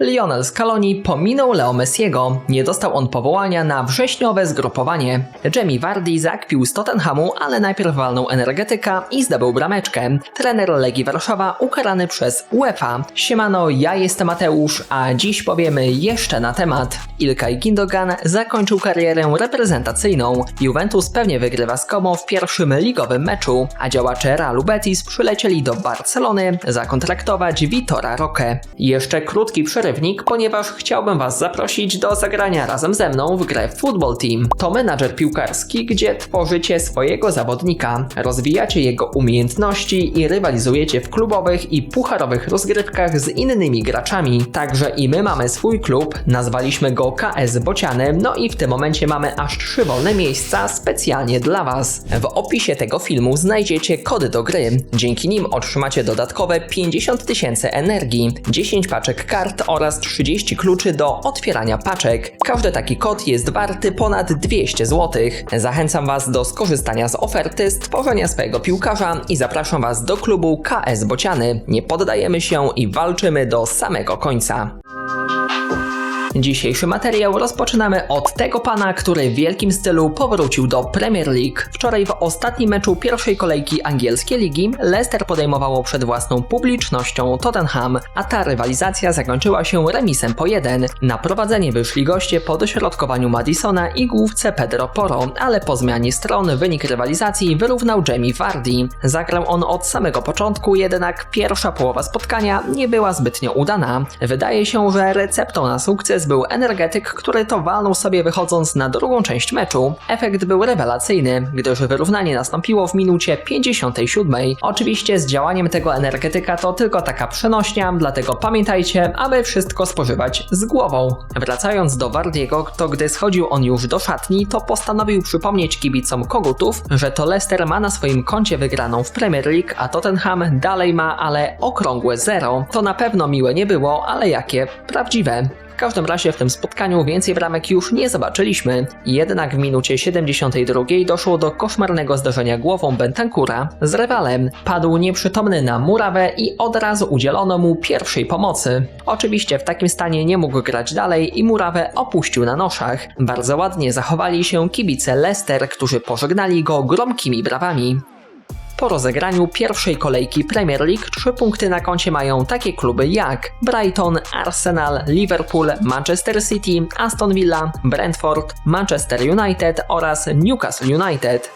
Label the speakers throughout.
Speaker 1: Lionel Scaloni pominął Leo Messiego. Nie dostał on powołania na wrześniowe zgrupowanie. Jamie Vardy zakpił z Tottenhamu, ale najpierw walnął energetyka i zdobył brameczkę. Trener Legii Warszawa ukarany przez UEFA. Siemano, ja jestem Mateusz, a dziś powiemy jeszcze na temat. Ilkay Gindogan zakończył karierę reprezentacyjną. Juventus pewnie wygrywa z Como w pierwszym ligowym meczu, a działacze Realu Betis przylecieli do Barcelony zakontraktować Vitora Roque. Jeszcze krótki przerywnik, ponieważ chciałbym Was zaprosić do zagrania razem ze mną w grę Football Team. To menadżer piłkarski, gdzie tworzycie swojego zawodnika, rozwijacie jego umiejętności i rywalizujecie w klubowych i pucharowych rozgrywkach z innymi graczami. Także i my mamy swój klub, nazwaliśmy go KS Bociany, no i w tym momencie mamy aż trzy wolne miejsca specjalnie dla Was. W opisie tego filmu znajdziecie kody do gry. Dzięki nim otrzymacie dodatkowe 50 tysięcy energii, 10 paczek kart 30 kluczy do otwierania paczek. Każdy taki kod jest warty ponad 200 zł. Zachęcam Was do skorzystania z oferty, stworzenia swojego piłkarza i zapraszam Was do klubu KS Bociany. Nie poddajemy się i walczymy do samego końca. Dzisiejszy materiał rozpoczynamy od tego pana, który w wielkim stylu powrócił do Premier League. Wczoraj w ostatnim meczu pierwszej kolejki angielskiej ligi Leicester podejmowało przed własną publicznością Tottenham, a ta rywalizacja zakończyła się remisem po jeden. Na prowadzenie wyszli goście po dośrodkowaniu Madisona i główce Pedro Poro, ale po zmianie stron wynik rywalizacji wyrównał Jamie Vardy. Zagrał on od samego początku, jednak pierwsza połowa spotkania nie była zbytnio udana. Wydaje się, że receptą na sukces był energetyk, który to walnął sobie wychodząc na drugą część meczu. Efekt był rewelacyjny, gdyż wyrównanie nastąpiło w minucie 57. Oczywiście z działaniem tego energetyka to tylko taka przenośnia, dlatego pamiętajcie, aby wszystko spożywać z głową. Wracając do Wardiego, to gdy schodził on już do szatni, to postanowił przypomnieć kibicom kogutów, że to Leicester ma na swoim koncie wygraną w Premier League, a Tottenham dalej ma, ale okrągłe zero. To na pewno miłe nie było, ale jakie? Prawdziwe. W każdym razie w tym spotkaniu więcej bramek już nie zobaczyliśmy, jednak w minucie 72 doszło do koszmarnego zdarzenia głową Bentancura z rywalem. Padł nieprzytomny na murawę i od razu udzielono mu pierwszej pomocy. Oczywiście w takim stanie nie mógł grać dalej i murawę opuścił na noszach. Bardzo ładnie zachowali się kibice Leicester, którzy pożegnali go gromkimi brawami. Po rozegraniu pierwszej kolejki Premier League trzy punkty na koncie mają takie kluby jak Brighton, Arsenal, Liverpool, Manchester City, Aston Villa, Brentford, Manchester United oraz Newcastle United.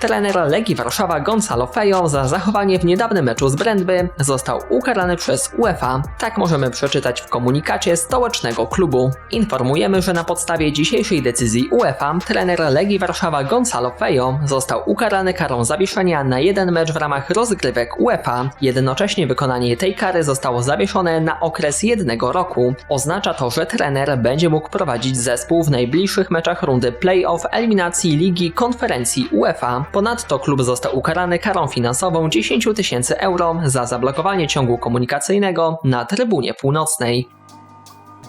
Speaker 1: Trener Legii Warszawa Gonzalo Fejo za zachowanie w niedawnym meczu z Brędby został ukarany przez UEFA. Tak możemy przeczytać w komunikacie stołecznego klubu. Informujemy, że na podstawie dzisiejszej decyzji UEFA trener Legii Warszawa Gonzalo Fejo został ukarany karą zawieszenia na jeden mecz w ramach rozgrywek UEFA. Jednocześnie wykonanie tej kary zostało zawieszone na okres jednego roku. Oznacza to, że trener będzie mógł prowadzić zespół w najbliższych meczach rundy play-off eliminacji Ligi Konferencji UEFA. Ponadto klub został ukarany karą finansową 10 tysięcy euro za zablokowanie ciągu komunikacyjnego na trybunie północnej.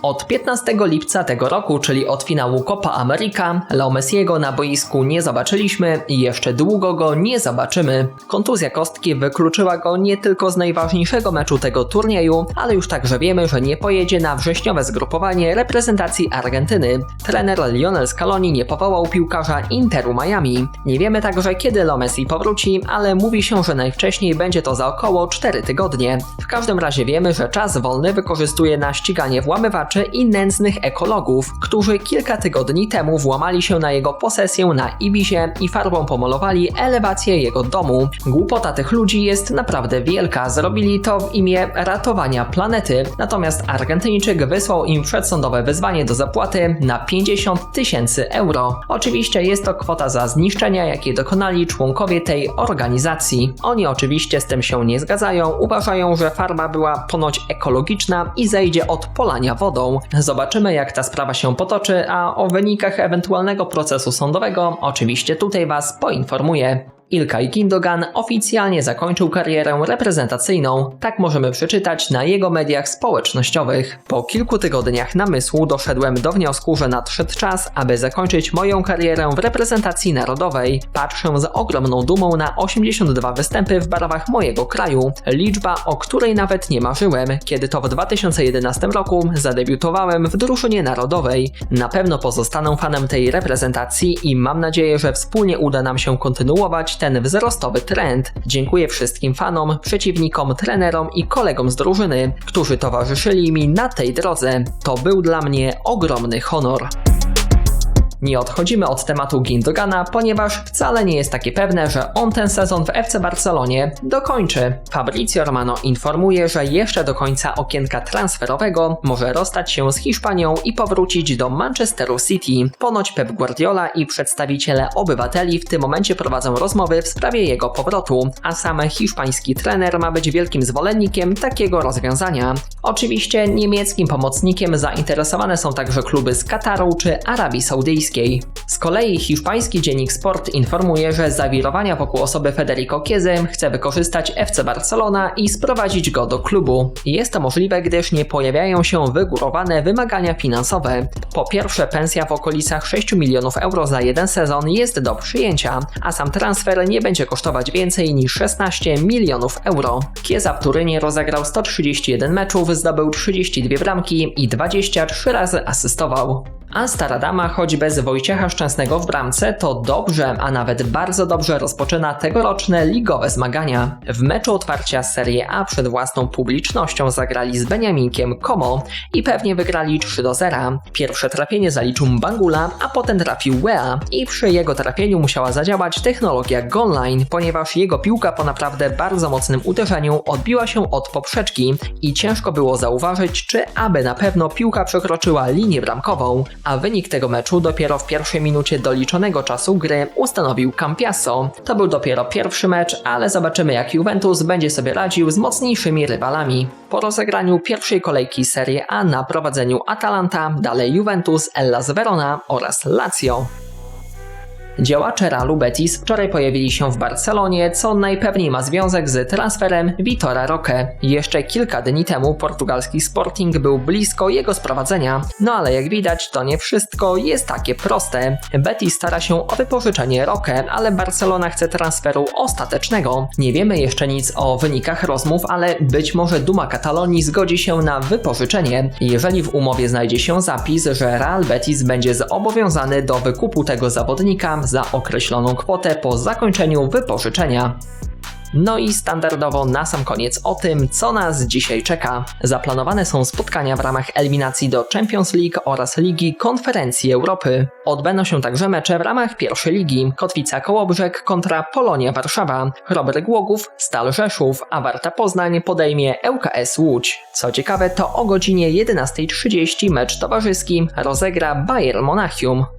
Speaker 1: Od 15 lipca tego roku, czyli od finału Copa America, Leo Messiego na boisku nie zobaczyliśmy i jeszcze długo go nie zobaczymy. Kontuzja kostki wykluczyła go nie tylko z najważniejszego meczu tego turnieju, ale już także wiemy, że nie pojedzie na wrześniowe zgrupowanie reprezentacji Argentyny. Trener Lionel Scaloni nie powołał piłkarza Interu Miami. Nie wiemy także kiedy Leo Messi powróci, ale mówi się, że najwcześniej będzie to za około 4 tygodnie. W każdym razie wiemy, że czas wolny wykorzystuje na ściganie włamywaczy i nędznych ekologów, którzy kilka tygodni temu włamali się na jego posesję na Ibizie i farbą pomalowali elewację jego domu. Głupota tych ludzi jest naprawdę wielka, zrobili to w imię ratowania planety, natomiast Argentyńczyk wysłał im przedsądowe wezwanie do zapłaty na 50 tysięcy euro. Oczywiście jest to kwota za zniszczenia, jakie dokonali członkowie tej organizacji. Oni oczywiście z tym się nie zgadzają, uważają, że farba była ponoć ekologiczna i zejdzie od polania wodą. Zobaczymy, jak ta sprawa się potoczy, a o wynikach ewentualnego procesu sądowego oczywiście tutaj Was poinformuję. Ilkay Gindogan oficjalnie zakończył karierę reprezentacyjną, tak możemy przeczytać na jego mediach społecznościowych. Po kilku tygodniach namysłu doszedłem do wniosku, że nadszedł czas, aby zakończyć moją karierę w reprezentacji narodowej. Patrzę z ogromną dumą na 82 występy w barwach mojego kraju, liczba, o której nawet nie marzyłem, kiedy to w 2011 roku zadebiutowałem w drużynie narodowej. Na pewno pozostanę fanem tej reprezentacji i mam nadzieję, że wspólnie uda nam się kontynuować ten wzrostowy trend. Dziękuję wszystkim fanom, przeciwnikom, trenerom i kolegom z drużyny, którzy towarzyszyli mi na tej drodze. To był dla mnie ogromny honor. Nie odchodzimy od tematu Gindogana, ponieważ wcale nie jest takie pewne, że on ten sezon w FC Barcelonie dokończy. Fabrizio Romano informuje, że jeszcze do końca okienka transferowego może rozstać się z Hiszpanią i powrócić do Manchesteru City. Ponoć Pep Guardiola i przedstawiciele obywateli w tym momencie prowadzą rozmowy w sprawie jego powrotu, a sam hiszpański trener ma być wielkim zwolennikiem takiego rozwiązania. Oczywiście niemieckim pomocnikiem zainteresowane są także kluby z Kataru czy Arabii Saudyjskiej. Z kolei hiszpański dziennik Sport informuje, że zawirowania wokół osoby Federico Chiesy chce wykorzystać FC Barcelona i sprowadzić go do klubu. Jest to możliwe, gdyż nie pojawiają się wygórowane wymagania finansowe. Po pierwsze, pensja w okolicach 6 milionów euro za jeden sezon jest do przyjęcia, a sam transfer nie będzie kosztować więcej niż 16 milionów euro. Chiesa w Turynie rozegrał 131 meczów, zdobył 32 bramki i 23 razy asystował. A stara dama, choć bez Wojciecha Szczęsnego w bramce, to dobrze, a nawet bardzo dobrze rozpoczyna tegoroczne ligowe zmagania. W meczu otwarcia Serie A przed własną publicznością zagrali z Beniaminkiem Como i pewnie wygrali 3 do 0. Pierwsze trafienie zaliczył Bangula, a potem trafił Wea i przy jego trafieniu musiała zadziałać technologia Gonline, ponieważ jego piłka po naprawdę bardzo mocnym uderzeniu odbiła się od poprzeczki i ciężko było zauważyć, czy aby na pewno piłka przekroczyła linię bramkową a wynik tego meczu dopiero w pierwszej minucie doliczonego czasu gry ustanowił Campiasso. To był dopiero pierwszy mecz, ale zobaczymy jak Juventus będzie sobie radził z mocniejszymi rywalami. Po rozegraniu pierwszej kolejki Serie A na prowadzeniu Atalanta, dalej Juventus, Hellas Verona oraz Lazio. Działacze Realu Betis wczoraj pojawili się w Barcelonie, co najpewniej ma związek z transferem Vitora Roque. Jeszcze kilka dni temu portugalski Sporting był blisko jego sprowadzenia, no ale jak widać to nie wszystko jest takie proste. Betis stara się o wypożyczenie Roque, ale Barcelona chce transferu ostatecznego. Nie wiemy jeszcze nic o wynikach rozmów, ale być może Duma Katalonii zgodzi się na wypożyczenie, jeżeli w umowie znajdzie się zapis, że Real Betis będzie zobowiązany do wykupu tego zawodnika za określoną kwotę po zakończeniu wypożyczenia. No i standardowo na sam koniec o tym, co nas dzisiaj czeka. Zaplanowane są spotkania w ramach eliminacji do Champions League oraz Ligi Konferencji Europy. Odbędą się także mecze w ramach pierwszej ligi. Kotwica Kołobrzeg kontra Polonia Warszawa, Robert Głogów, Stal Rzeszów, a Warta Poznań podejmie ŁKS Łódź. Co ciekawe, to o godzinie 11.30 mecz towarzyski rozegra Bayern Monachium.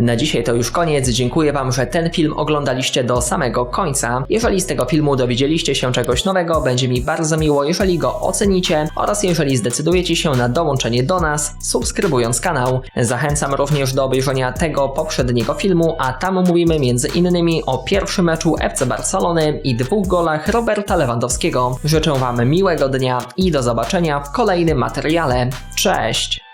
Speaker 1: Na dzisiaj to już koniec. Dziękuję Wam, że ten film oglądaliście do samego końca. Jeżeli z tego filmu dowiedzieliście się czegoś nowego, będzie mi bardzo miło, jeżeli go ocenicie oraz jeżeli zdecydujecie się na dołączenie do nas, subskrybując kanał. Zachęcam również do obejrzenia tego poprzedniego filmu, a tam mówimy innymi o pierwszym meczu FC Barcelony i dwóch golach Roberta Lewandowskiego. Życzę Wam miłego dnia i do zobaczenia w kolejnym materiale. Cześć!